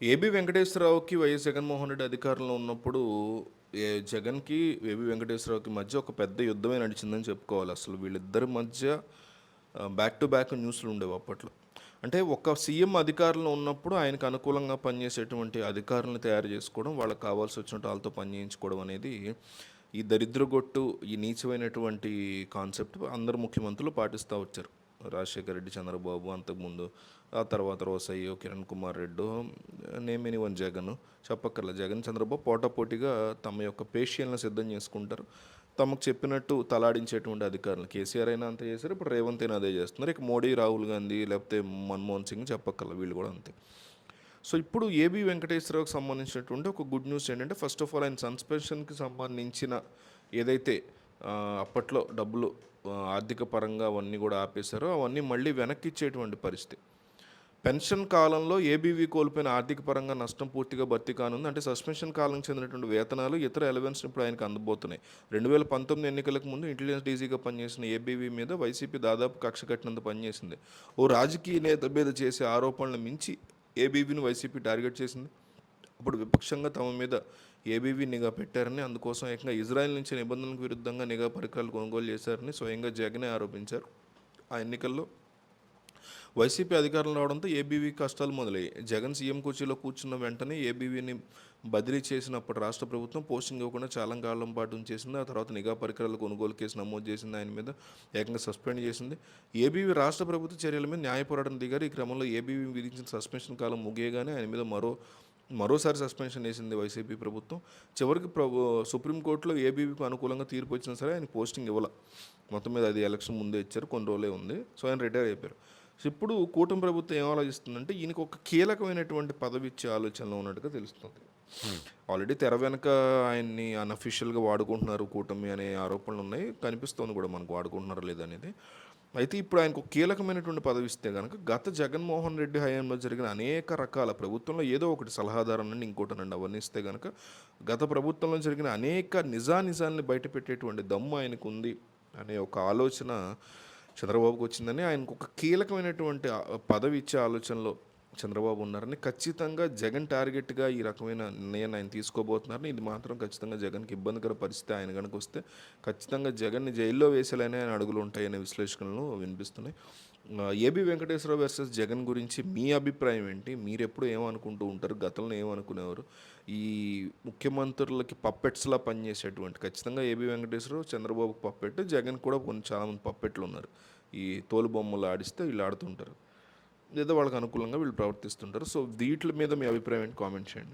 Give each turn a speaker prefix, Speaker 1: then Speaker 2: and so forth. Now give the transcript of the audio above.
Speaker 1: AB వెంకటేశ్వరరావుకి YS Jaganmohan Reddy అధికారంలో ఉన్నప్పుడు ఏ జగన్కి ఏబి వెంకటేశ్వరరావుకి మధ్య ఒక పెద్ద యుద్ధమే నడిచిందని చెప్పుకోవాలి. అసలు వీళ్ళిద్దరి మధ్య బ్యాక్ టు బ్యాక్ న్యూస్లు ఉండేవి అప్పట్లో. అంటే ఒక సీఎం అధికారంలో ఉన్నప్పుడు ఆయనకు అనుకూలంగా పనిచేసేటువంటి అధికారులను తయారు చేసుకోవడం వాళ్ళకి కావాల్సి వచ్చినట్టు వాళ్ళతో పనిచేయించుకోవడం అనేది ఈ దరిద్రగొట్టు ఈ నీచమైనటువంటి కాన్సెప్ట్ అందరు ముఖ్యమంత్రులు పాటిస్తూ వచ్చారు. రాజశేఖర రెడ్డి చంద్రబాబు అంతకుముందు. ఆ తర్వాత రోసయ్య కిరణ్ కుమార్ రెడ్డి నేమిని వన్ జగన్ చెప్పక్కర్ల జగన్ చంద్రబాబు పోటాపోటీగా తమ యొక్క పేషియల్ని సిద్ధం చేసుకుంటారు. తమకు చెప్పినట్టు తలాడించేటువంటి అధికారులు కేసీఆర్ అయినా అంతే చేశారు ఇప్పుడు రేవంత్ అయినా అదే చేస్తున్నారు. ఇక మోడీ రాహుల్ గాంధీ లేకపోతే మన్మోహన్ సింగ్ చెప్పక్కర్ల వీళ్ళు కూడా అంతే. సో ఇప్పుడు ఏబి వెంకటేశ్వరరావుకి సంబంధించినటువంటి ఒక గుడ్ న్యూస్ ఏంటంటే ఫస్ట్ ఆఫ్ ఆల్ ఆయన సస్పెన్షన్కి సంబంధించిన ఏదైతే అప్పట్లో డబ్బులు ఆర్థిక పరంగా అవన్నీ కూడా ఆపేశారో. అవన్నీ మళ్ళీ వెనక్కి ఇచ్చేటువంటి పరిస్థితి. పెన్షన్ కాలంలో ఏబీవీ కోల్పోయిన ఆర్థిక పరంగా నష్టం పూర్తిగా భర్తీ కానుంది. అంటే సస్పెన్షన్ కాలం చెందినటువంటి వేతనాలు ఇతర ఎలవెన్స్ ఇప్పుడు ఆయనకు అందబోతున్నాయి. రెండు వేల పంతొమ్మిది ఎన్నికలకు ముందు ఇంటెలిజెన్స్ డీజీగా పనిచేసిన ఏబీవీ మీద వైసీపీ దాదాపు కక్ష కట్టినంత పనిచేసింది. ఓ రాజకీయ నేత మీద చేసే ఆరోపణలు మించి ఏబీవీని వైసీపీ టార్గెట్ చేసింది. అప్పుడు విపక్షంగా తమ మీద ఏబీవీ నిఘా పెట్టారని అందుకోసం ఏకంగా ఇజ్రాయెల్ నుంచి నిబంధనలకు విరుద్ధంగా నిఘా పరికరాలు కొనుగోలు చేశారని స్వయంగా జగనే ఆరోపించారు. ఆ ఎన్నికల్లో వైసీపీ అధికారులు రావడంతో ఏబీవీ కష్టాలు మొదలయ్యాయి. జగన్ సీఎం కుర్చీలో కూర్చున్న వెంటనే ఏబీవీని బదిలీ చేసినప్పుడు రాష్ట్ర ప్రభుత్వం పోస్టింగ్ ఇవ్వకుండా చాలా కాలం పాటు ఉంచేసింది. ఆ తర్వాత నిఘా పరికరాల కొనుగోలు కేసు నమోదు చేసింది. ఆయన మీద ఏకంగా సస్పెండ్ చేసింది. ఏబీవీ రాష్ట్ర ప్రభుత్వ చర్యల మీద న్యాయ పోరాటం దిగారు. ఈ క్రమంలో ఏబీవీ విధించిన సస్పెన్షన్ కాలం ముగియగానే ఆయన మీద మరో మరోసారి సస్పెన్షన్ వేసింది వైసీపీ ప్రభుత్వం. చివరికి ప్రభు సుప్రీంకోర్టులో ఏబీవీకి అనుకూలంగా తీర్పు వచ్చినా సరే ఆయన పోస్టింగ్ ఇవ్వాల. మొత్తం మీద అది ఎలక్షన్ ముందే ఇచ్చారు కొన్ని రోజులే ఉంది. సో ఆయన రిటైర్ అయిపోయారు. సో ఇప్పుడు కూటమి ప్రభుత్వం ఏం ఆలోచిస్తుందంటే ఈయనకు ఒక కీలకమైనటువంటి పదవి ఇచ్చే ఆలోచనలో ఉన్నట్టుగా తెలుస్తుంది. ఆల్రెడీ తెర వెనక ఆయన్ని అన్అఫీషియల్గా వాడుకుంటున్నారు కూటమి అనే ఆరోపణలు ఉన్నాయి. కనిపిస్తోంది కూడా మనకు వాడుకుంటున్నారు లేదనేది అయితే ఇప్పుడు ఆయనకు కీలకమైనటువంటి పదవి ఇస్తే కనుక గత జగన్మోహన్ రెడ్డి హయాంలో జరిగిన అనేక రకాల ప్రభుత్వంలో ఏదో ఒకటి సలహాదారం నుండి ఇంకోటనండి అవన్నీ ఇస్తే కనుక గత ప్రభుత్వంలో జరిగిన అనేక నిజానిజాల్ని బయటపెట్టేటువంటి దమ్ము ఆయనకు ఉంది అనే ఒక ఆలోచన చంద్రబాబుకు వచ్చిందని ఆయనకు ఒక కీలకమైనటువంటి పదవి ఇచ్చే ఆలోచనలో చంద్రబాబు ఉన్నారని ఖచ్చితంగా జగన్ టార్గెట్గా ఈ రకమైన నిర్ణయాన్ని ఆయన తీసుకోబోతున్నారని ఇది మాత్రం ఖచ్చితంగా జగన్కి ఇబ్బందికర పరిస్థితి. ఆయన కనుక వస్తే ఖచ్చితంగా జగన్ని జైల్లో వేసేలానే ఆయన అడుగులు ఉంటాయనే విశ్లేషణలు వినిపిస్తున్నాయి. ఏబి వెంకటేశ్వరరావు వర్సెస్ జగన్ గురించి మీ అభిప్రాయం ఏంటి? మీరు ఎప్పుడు ఏమనుకుంటూ ఉంటారు? గతంలో ఏమనుకునేవారు? ఈ ముఖ్యమంత్రులకి పప్పెట్స్లా పనిచేసేటువంటి ఖచ్చితంగా A B Venkateswararao Chandrababu puppet Jagan కూడా కొన్ని చాలామంది పప్పెట్లు ఉన్నారు ఈ తోలు బొమ్మలు ఆడిస్తే వీళ్ళు ఆడుతుంటారు. లేదా వాళ్ళకి అనుకూలంగా వీళ్ళు ప్రవర్తిస్తుంటారు. సో వీటి మీద మీ అభిప్రాయం ఏంటి? కామెంట్ చేయండి.